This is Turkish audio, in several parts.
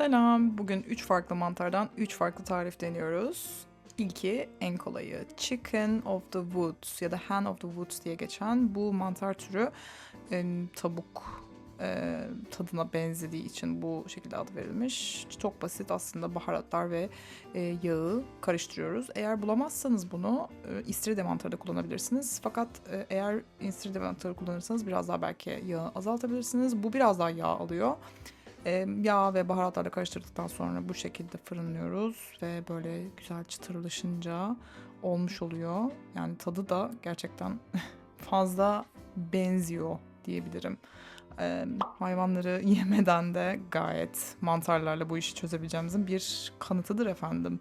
Selam. Bugün 3 farklı mantardan 3 farklı tarif deniyoruz. İlki en kolayı. Chicken of the Woods ya da Hen of the Woods diye geçen bu mantar türü e, tavuk e, tadına benzediği için bu şekilde adı verilmiş. Çok basit aslında baharatlar ve e, yağı karıştırıyoruz. Eğer bulamazsanız bunu e, istiridye mantarı da kullanabilirsiniz. Fakat e, eğer istiridye mantarı kullanırsanız biraz daha belki yağı azaltabilirsiniz. Bu biraz daha yağ alıyor. E, yağ ve baharatlarla karıştırdıktan sonra bu şekilde fırınlıyoruz ve böyle güzel çıtırlaşınca olmuş oluyor. Yani tadı da gerçekten fazla benziyor diyebilirim. E, hayvanları yemeden de gayet mantarlarla bu işi çözebileceğimizin bir kanıtıdır efendim.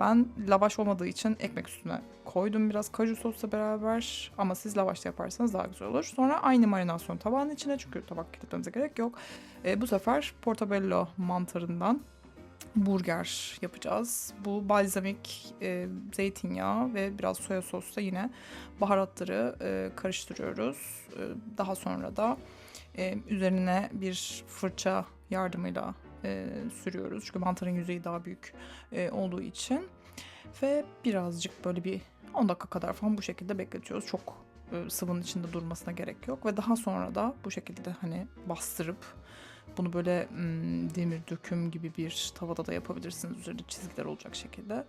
Ben lavaş olmadığı için ekmek üstüne koydum biraz kaju sosla beraber ama siz lavaşla yaparsanız daha güzel olur. Sonra aynı marinasyon tabağının içine çünkü tabak kilitlememize gerek yok. E, bu sefer portobello mantarından burger yapacağız. Bu balzamik e, zeytinyağı ve biraz soya sosla yine baharatları e, karıştırıyoruz. E, daha sonra da e, üzerine bir fırça yardımıyla e, sürüyoruz. Çünkü mantarın yüzeyi daha büyük e, olduğu için. Ve birazcık böyle bir 10 dakika kadar falan bu şekilde bekletiyoruz. Çok e, sıvının içinde durmasına gerek yok. Ve daha sonra da bu şekilde hani bastırıp bunu böyle mm, demir döküm gibi bir tavada da yapabilirsiniz. Üzerinde çizgiler olacak şekilde.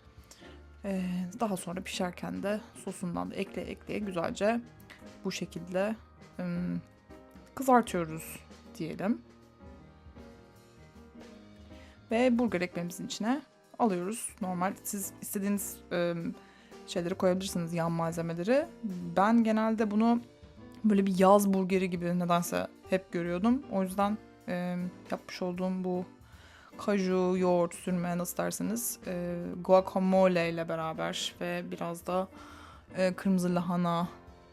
Daha sonra pişerken de sosundan da ekleye ekleye güzelce bu şekilde mm, kızartıyoruz diyelim. Ve burger ekmeğimizin içine alıyoruz. Normal siz istediğiniz e, şeyleri koyabilirsiniz yan malzemeleri. Ben genelde bunu böyle bir yaz burgeri gibi nedense hep görüyordum. O yüzden e, yapmış olduğum bu kaju, yoğurt, sürme nasıl derseniz e, guacamole ile beraber ve biraz da e, kırmızı lahana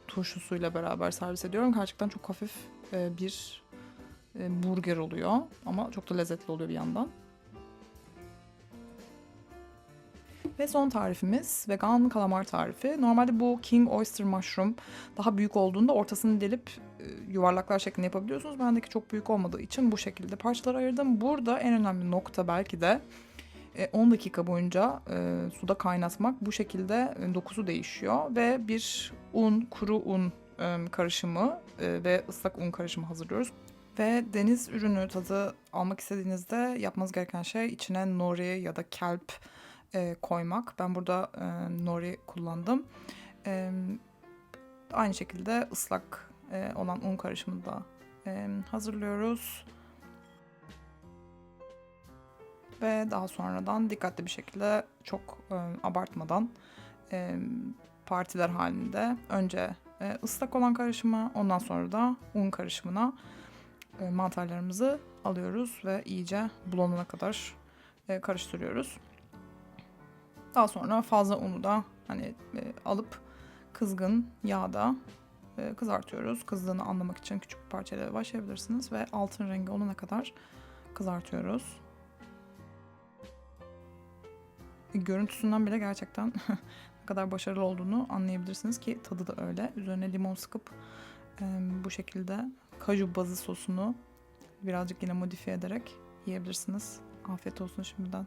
turşusuyla beraber servis ediyorum. Gerçekten çok hafif e, bir e, burger oluyor ama çok da lezzetli oluyor bir yandan. Ve son tarifimiz vegan kalamar tarifi. Normalde bu king oyster mushroom daha büyük olduğunda ortasını delip e, yuvarlaklar şeklinde yapabiliyorsunuz. Bendeki çok büyük olmadığı için bu şekilde parçalara ayırdım. Burada en önemli nokta belki de 10 dakika boyunca e, suda kaynatmak. Bu şekilde e, dokusu değişiyor ve bir un, kuru un e, karışımı e, ve ıslak un karışımı hazırlıyoruz. Ve deniz ürünü tadı almak istediğinizde yapmanız gereken şey içine nori ya da kelp e, koymak. Ben burada e, nori kullandım. E, aynı şekilde ıslak e, olan un karışımını da e, hazırlıyoruz. Ve daha sonradan dikkatli bir şekilde çok e, abartmadan e, partiler halinde önce e, ıslak olan karışıma ondan sonra da un karışımına e, mantarlarımızı alıyoruz ve iyice bulanana kadar e, karıştırıyoruz. Daha sonra fazla unu da hani e, alıp kızgın yağda e, kızartıyoruz. Kızdığını anlamak için küçük bir parçayla başlayabilirsiniz ve altın rengi olana kadar kızartıyoruz. Görüntüsünden bile gerçekten ne kadar başarılı olduğunu anlayabilirsiniz ki tadı da öyle. Üzerine limon sıkıp e, bu şekilde kaju bazı sosunu birazcık yine modifiye ederek yiyebilirsiniz. Afiyet olsun şimdiden.